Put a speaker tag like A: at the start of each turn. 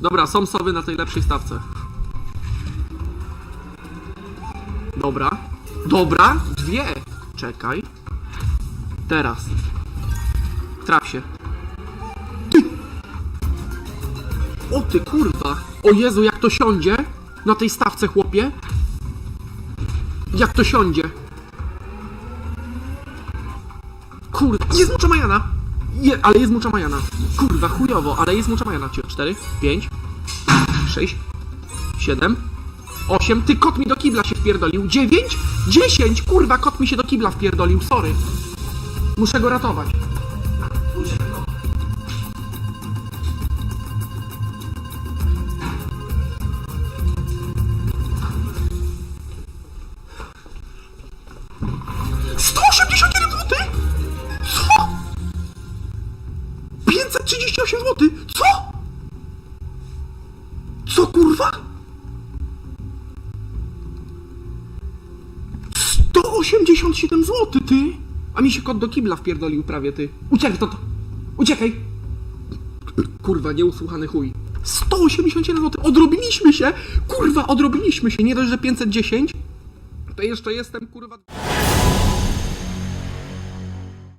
A: Dobra, są sowy na tej lepszej stawce. Dobra. Dobra, dwie. Czekaj. Teraz. Traf się. O ty kurwa. O Jezu, jak to siądzie na tej stawce, chłopie. Jak to siądzie. Jest mucza Majana. Je, ale jest mucza Majana. Kurwa, chujowo, ale jest mucza Majana. 4, 5, 6, 7, 8. Ty, kot mi do kibla się wpierdolił. 9, 10. Kurwa, kot mi się do kibla wpierdolił. Sorry. Muszę go ratować. 538 zł? Co? Co kurwa? 187 zł, ty! A mi się kot do kibla wpierdolił prawie, ty. Uciekaj, to, to. Uciekaj! Kurwa, nieusłuchany chuj. 187 zł, odrobiliśmy się! Kurwa, odrobiliśmy się, nie dość, że 510, to jeszcze jestem, kurwa...